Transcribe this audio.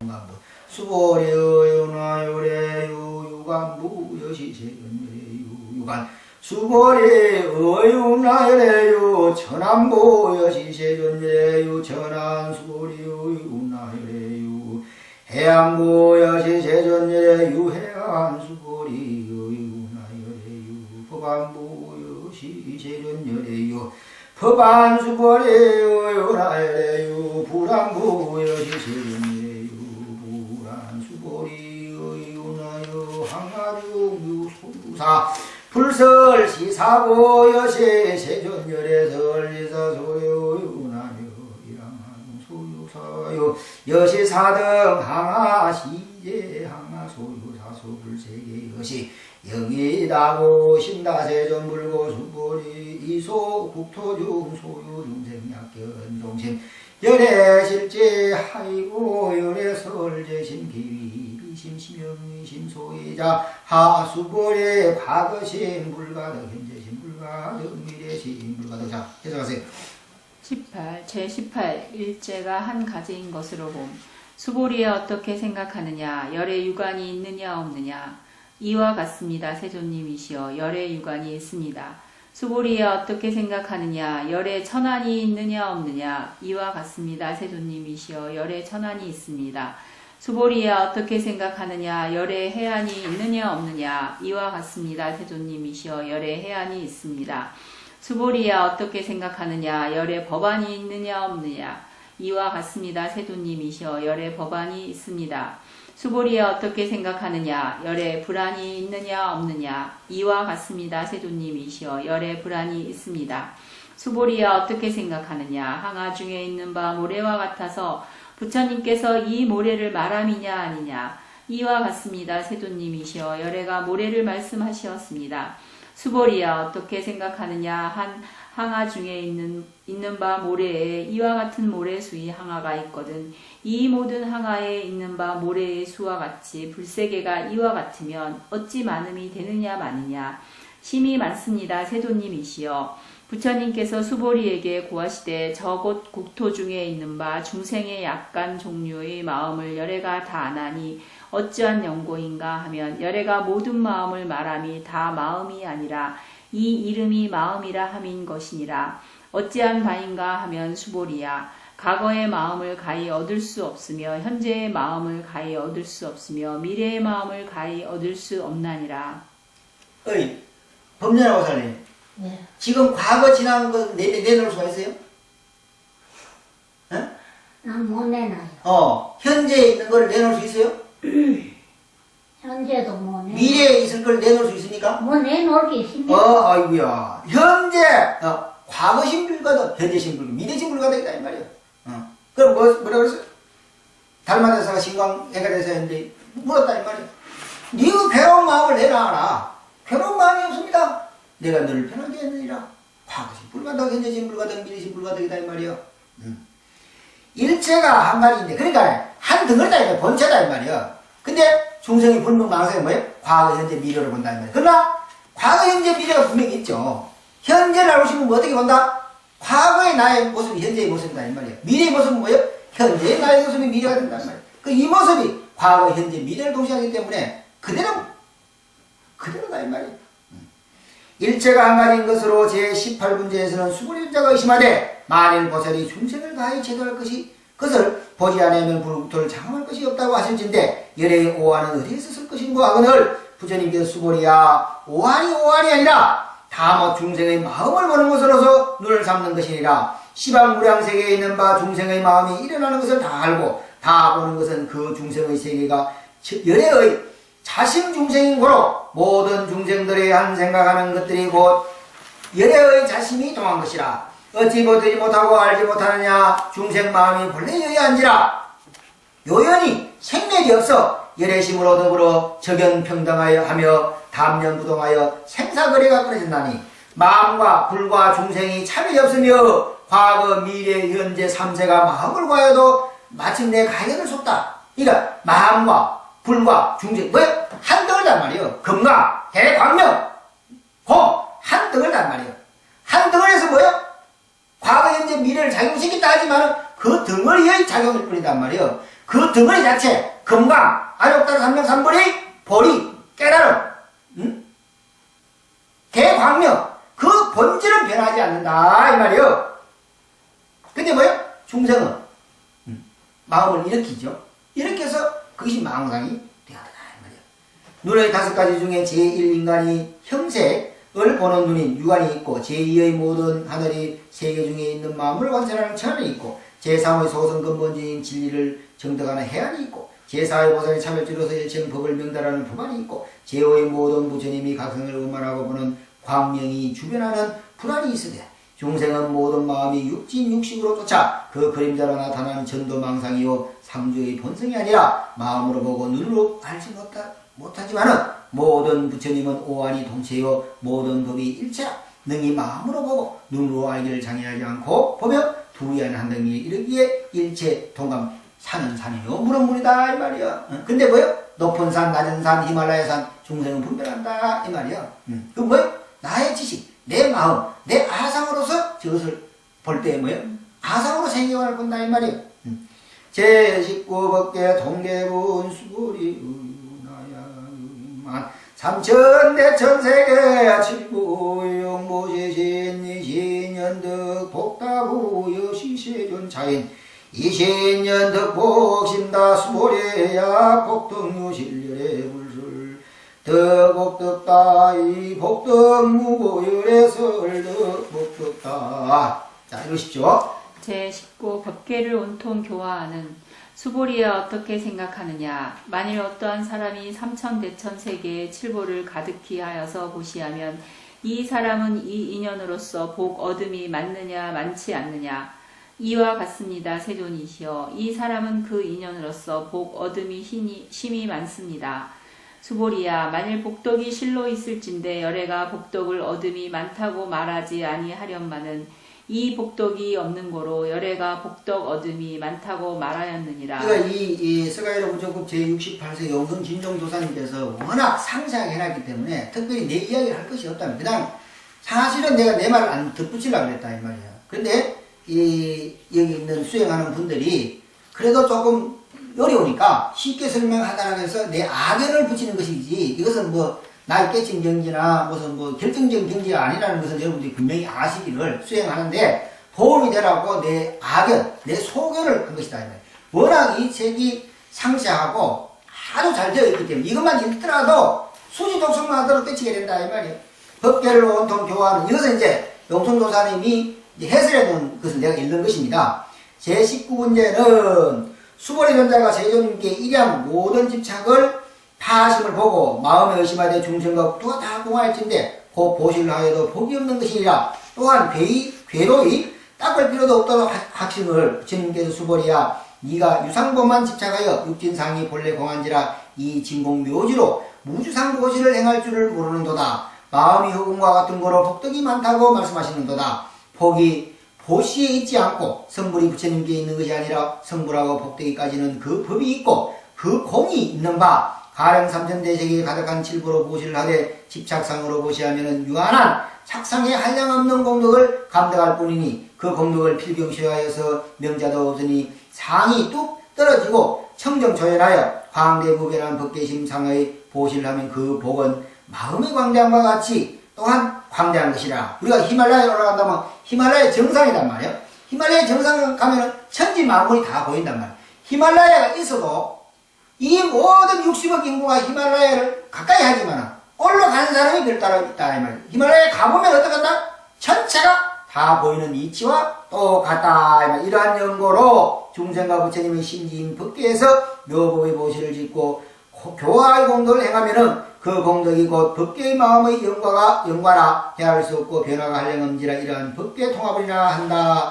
공간부 수보리의 윤화요래유 유관부 여시세연래유 유관. 수보리의 윤화요래유 천안부 여시세연래유 천안 수보리의 윤화요래유 해안부 여시세연래유 해안 수보리의 윤화요래유 법안부 여시세연래유 법안 수보래요 나래요 불안부 여 시세요 불안 소유사 불설 시사고 여세 세존열의 설리사 소요 나요 이랑한 소유사요 여시 사등 항아 시제 항아 소유사 소불세계 여시 영이다고 신다 세존 불고 수보리 이소 국토중 소유 중생 약견 종심 열애 실제 하이고 열애 설제심 기위 비심 심영심 소이자 하수보리 과거심 불가득 현재심 불가득 미래심 불가득 자 해석하세요 18. 제18. 일제가 한 가지인 것으로 봄. 수보리에 어떻게 생각하느냐? 열의 유관이 있느냐 없느냐? 이와 같습니다. 세존님이시여. 열의 유관이 있습니다. 수보리에 어떻게 생각하느냐? 열의 천안이 있느냐 없느냐? 이와 같습니다. 세존님이시여. 열의 천안이 있습니다. 수보리에 어떻게 생각하느냐? 열의 해안이 있느냐 없느냐? 이와 같습니다. 세존님이시여. 열의 해안이 있습니다. 수보리야 어떻게 생각하느냐? 열의 법안이 있느냐 없느냐? 이와 같습니다. 세도님이시여 열의 법안이 있습니다. 수보리야 어떻게 생각하느냐? 열의 불안이 있느냐 없느냐? 이와 같습니다. 세도님이시여 열의 불안이 있습니다. 수보리야 어떻게 생각하느냐? 항아 중에 있는 바 모래와 같아서 부처님께서 이 모래를 말함이냐 아니냐? 이와 같습니다. 세도님이시여 열애가 모래를 말씀하시었습니다. 수보리야 어떻게 생각하느냐 한 항아 중에 있는 있는 바 모래에 이와 같은 모래 수의 항아가 있거든 이 모든 항아에 있는 바 모래의 수와 같이 불세계가 이와 같으면 어찌 많음이 되느냐 마느냐 심이 많습니다 세도님이시여 부처님께서 수보리에게 고하시되 저곳 국토 중에 있는 바 중생의 약간 종류의 마음을 열애가 다 아나니 어찌한 연고인가 하면 열애가 모든 마음을 말함이 다 마음이 아니라 이 이름이 마음이라 함인 것이니라. 어찌한 바인가 하면 수보리야 과거의 마음을 가히 얻을 수 없으며 현재의 마음을 가히 얻을 수 없으며 미래의 마음을 가히 얻을 수 없나니라. 어이 법년하고 살래 네. 지금 과거 지난 거 내, 내놓을 수가 있어요? 어? 난못 내놔요. 어 현재에 있는 걸 내놓을 수 있어요? 현재도 못 내놔. 미래에 있을 걸 내놓을 수 있습니까? 뭐 내놓을 게 있습니까? 어, 아이고야. 현재, 어, 과거 신불가도 현재 신불, 미래 신불가도 있다, 이 말이야. 어. 그럼 뭐, 뭐라 그랬어? 달마대사가 신광해가 돼서 했는데, 물었다, 이 말이야. 니가 괴로운 마음을 내놔라. 괴로운 마음이 없습니다. 내가 너를 편하게 했느니라. 과거 신 불가도 현재 신 불가도 미래 신 불가도이다, 이 말이야. 음. 일체가 한 가지인데, 그러니까 한 덩어리다, 이거 본체다, 이 말이야. 근데 중생이 분명 망상이 뭐예요? 과거, 현재, 미래를 본다, 이 말이야. 그러나, 과거, 현재, 미래가 분명히 있죠. 현재를 알고 싶으면 뭐 어떻게 본다? 과거의 나의 모습이 현재의 모습이다, 이 말이야. 미래의 모습은 뭐예요? 현재의 나의 모습이 미래가 이 말이야. 그이 모습이 과거, 현재, 미래를 동시하기 때문에 그대로, 그대로다, 이 말이야. 음. 일체가 한 가지인 것으로 제18문제에서는 수고리자가 의심하되 만일 보살이 중생을 가히 제도할 것이 그것을 보지 않으면 불국토를 장엄할 것이 없다고 하실진데 열의 오한은 어디에서 쓸 것인고 하거늘 부처님께서 수고리야 오한이 오한이 아니라 다뭐 중생의 마음을 보는 것으로서 눈을 삼는 것이니라. 시방무량 세계에 있는 바 중생의 마음이 일어나는 것을 다 알고 다 보는 것은 그 중생의 세계가 열애의 자신 중생인 고로 모든 중생들의 한 생각하는 것들이 곧 열애의 자심이 동한 것이라. 어찌 보지 못하고 알지 못하느냐. 중생 마음이 본래 여의한지라. 요연히 생맥이 없어 열애심으로 더불어 적연평등하여 하며 담연부동하여 생사거래가 끊어진다니. 마음과 불과 중생이 차별이 없으며 과거 미래 현재 삼세가 마음을 과여도 마침내 가연을 쏟다. 그러니까 마음과 불과 중생 뭐야 한 덩어리단 말이에요. 금강 대광명. 공 한 덩어리단 말이에요. 한 덩어리에서 뭐야 과거 현재 미래를 작용시킨다 하지만 그 덩어리의 작용일 뿐이단 말이에요. 그 덩어리 자체 금강 아욕달 삼명삼불이 보리 깨달음. 응? 대광명. 그 본질은 변하지 않는다 이 말이요. 근데 뭐요? 중생은? 음, 마음을 일으키죠. 일으켜서 그것이 망상이 되어다 이 말이요 눈의 다섯 가지 중에 제1인간이 형색을 보는 눈인 육안이 있고 제2의 모든 하늘이 세계 중에 있는 마음을 관찰하는 천이 있고 제3의 소성 근본적인 진리를 정득하는 해안이 있고 제4의 보살의 차별주로서 일체형 법을 명달하는 법안이 있고 제5의 모든 부처님이 각성을 의만하고 보는 광명이 주변하는 불안이 있으되 중생은 모든 마음이 육진 육식으로 쫓아 그 그림자로 나타나는 전도망상이요 상주의 본성이 아니라 마음으로 보고 눈으로 알지 못하, 못하지만은 모든 부처님은 오한이 동체요 모든 법이 일체라 능히 마음으로 보고 눈으로 알기를 장애하지 않고 보며 두리안 한 등이 이르기에 일체 동감 산은 산이요 물은 물이다 이 말이야 어, 근데 뭐요? 높은 산 낮은 산 히말라야 산 중생은 분별한다 이 말이야 음. 그 뭐요? 나의 지식 내 마음 내 아상으로서 저것을 볼때 뭐요? 아상으로 생각을 본다 이 말이야 음. 제19법계 동계군 수고리 의나야 삼천대 천세계 칠부용모시신 이 신년득 복다구 여시세존 차인 이신년득 복심다 수보례야 복덕유실 열의 불술 덕복덕다이 복덕 무고열의 설덕 복덕다. 자 이러십시오 제19 법계를 온통 교화하는 수보리에 어떻게 생각하느냐? 만일 어떠한 사람이 삼천대천 세계의 칠보를 가득히 하여서 보시하면 이 사람은 이 인연으로서 복 얻음이 많느냐 많지 않느냐? 이와 같습니다 세존이시여. 이 사람은 그 인연으로서 복 얻음이 힘이, 힘이 많습니다 수보리야 만일 복덕이 실로 있을진데 열애가 복덕을 얻음이 많다고 말하지 아니하련마는 이 복덕이 없는 고로 열애가 복덕 얻음이 많다고 말하였느니라. 그러니까 이, 이 스가이로 부족급 제68세 영성 진종조사님께서 워낙 상세하게 해놨기 때문에 특별히 내 이야기를 할 것이 없다면 그냥 사실은 내가 내 말을 안 덧붙이려고 그랬다 이 말이야. 근데 이 여기 있는 수행하는 분들이 그래도 조금 어려우니까 쉽게 설명하다라고 해서 내 악연을 붙이는 것이지 이것은 뭐 나의 깨친 경지나 무슨 뭐 결정적인 경지가 아니라는 것을 여러분들이 분명히 아시기를 수행하는데 도움이 되라고 내 악연, 내 소견을 한 것이다. 워낙 이 책이 상세하고 아주 잘 되어 있기 때문에 이것만 읽더라도 수지 독성만 하더라도 깨치게 된다. 이 말이에요. 법계를 온통 교화하는 이것은 이제 용성도사님이 해설해 놓은 것을 내가 읽는 것입니다. 제19문제는 수보리 전자가 세조님께 일양 모든 집착을 파심을 보고 마음에 의심하되 중생과 누가 다 공할진데 곧 보실을 하여도 복이 없는 것이니라. 또한 괴이, 괴로이 닦을 필요도 하- 학심을 부처님께서 수보리야. 네가 유상법만 집착하여 육진상이 본래 공한지라 이 진공 묘지로 무주상고시를 행할 줄을 모르는도다. 마음이 흑음과 같은 거로 복덕이 많다고 말씀하시는도다. 복이 보시에 있지 않고 성불이 부처님께 있는 것이 아니라 성불하고 복덕이까지는 그 법이 있고 그 공이 있는 바 가령 삼천대세계에 가득한 칠부로 보시를 하되 집착상으로 보시하면은 유한한 착상에 한량 없는 공덕을 감당할 뿐이니 그 공덕을 필경시하여서 명자도 없으니 상이 뚝 떨어지고 청정초연하여 광대무변한 법계심상의 보시를 하면 그 복은 마음의 광대함과 같이 또한 광대한 것이라 우리가 히말라야에 올라간다면 히말라야 정상이란 말이야 히말라야 정상 가면은 천지 만물이 다 보인단 말이야 히말라야가 있어도 이 모든 60억 인구가 히말라야를 가까이 하지만 올라가는 사람이 별따로 있다 이 말이야 히말라야에 가보면 어떡한다? 전체가 다 보이는 이치와 똑같다. 이러한 연고로 중생과 부처님의 신지인 법계에서 묘법의 보시를 짓고 고- 교화의 공덕을 행하면은 그 공덕이 곧 법계의 마음의 영과가 영과라 해할 수 없고 변화가 할령음지라 이러한 법계 통합이라 한다.